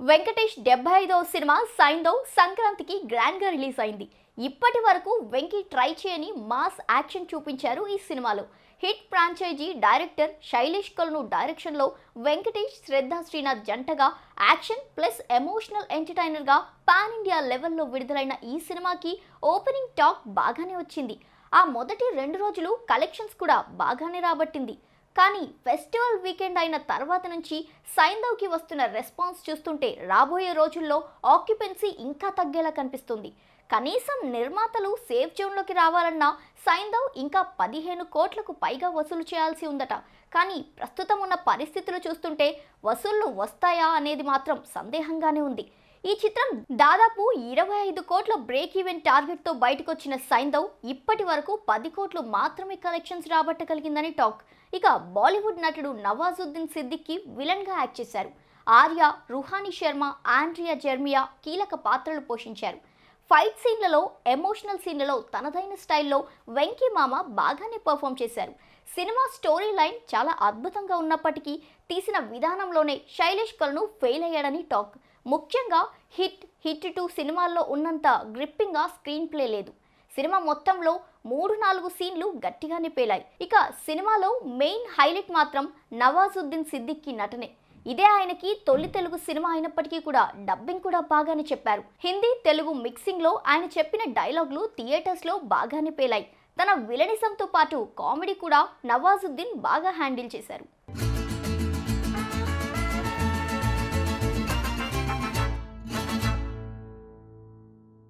వెంకటేష్ డెబ్బై ఐదవ సినిమా సైందవ్ సంక్రాంతికి గ్రాండ్గా రిలీజ్ అయింది. ఇప్పటి వరకు వెంకీ ట్రై చేయని మాస్ యాక్షన్ చూపించారు ఈ సినిమాలో. Hit franchise director Sailesh Kolanu డైరెక్షన్లో వెంకటేష్ శ్రద్ధ శ్రీనాథ్ జంటగా యాక్షన్ ప్లస్ ఎమోషనల్ ఎంటర్టైనర్గా పాన్ ఇండియా లెవెల్లో విడుదలైన ఈ సినిమాకి ఓపెనింగ్ టాక్ బాగానే వచ్చింది. ఆ మొదటి రెండు రోజులు కలెక్షన్స్ కూడా బాగానే రాబట్టింది. కానీ ఫెస్టివల్ వీకెండ్ అయిన తర్వాత నుంచి సైందవ్కి వస్తున్న రెస్పాన్స్ చూస్తుంటే రాబోయే రోజుల్లో ఆక్యుపెన్సీ ఇంకా తగ్గేలా కనిపిస్తుంది. కనీసం నిర్మాతలు సేఫ్ జోన్లోకి రావాలన్నా సైందవ్ ఇంకా పదిహేను కోట్లకు పైగా వసూలు చేయాల్సి ఉందట. కానీ ప్రస్తుతం ఉన్న పరిస్థితులు చూస్తుంటే వసూళ్ళు వస్తాయా అనేది మాత్రం సందేహంగానే ఉంది. ఈ చిత్రం దాదాపు ఇరవై ఐదు కోట్ల బ్రేక్ ఈవెన్ టార్గెట్తో బయటకొచ్చిన సైందవ్ ఇప్పటి వరకు పది కోట్లు మాత్రమే కలెక్షన్స్ రాబట్టగలిగిందని టాక్. ఇక బాలీవుడ్ నటుడు నవాజుద్దీన్ సిద్దిక్కి విలన్గా యాక్ట్ చేశారు. ఆర్య రుహానీ శర్మ ఆండ్రియా జెర్మియా కీలక పాత్రలు పోషించారు. ఫైట్ సీన్లలో ఎమోషనల్ సీన్లలో తనదైన స్టైల్లో వెంకీ మామ బాగానే పర్ఫామ్ చేశారు. సినిమా స్టోరీ లైన్ చాలా అద్భుతంగా ఉన్నప్పటికీ తీసిన విధానంలోనే శైలేష్ కల్ను ఫెయిల్ అయ్యాడని టాక్. ముఖ్యంగా హిట్ హిట్ టూ సినిమాల్లో ఉన్నంత గ్రిప్పింగ్గా స్క్రీన్ ప్లే లేదు. సినిమా మొత్తంలో మూడు నాలుగు సీన్లు గట్టిగానే పేలాయి. ఇక సినిమాలో మెయిన్ హైలైట్ మాత్రం నవాజుద్దీన్ సిద్దిక్కి నటనే. ఇదే ఆయనకి తొలి తెలుగు సినిమా అయినప్పటికీ కూడా డబ్బింగ్ కూడా బాగానే చెప్పారు. హిందీ తెలుగు మిక్సింగ్లో ఆయన చెప్పిన డైలాగులు థియేటర్స్లో బాగానే పేలాయి. తన విలనిజంతో పాటు కామెడీ కూడా నవాజుద్దీన్ బాగా హ్యాండిల్ చేశారు.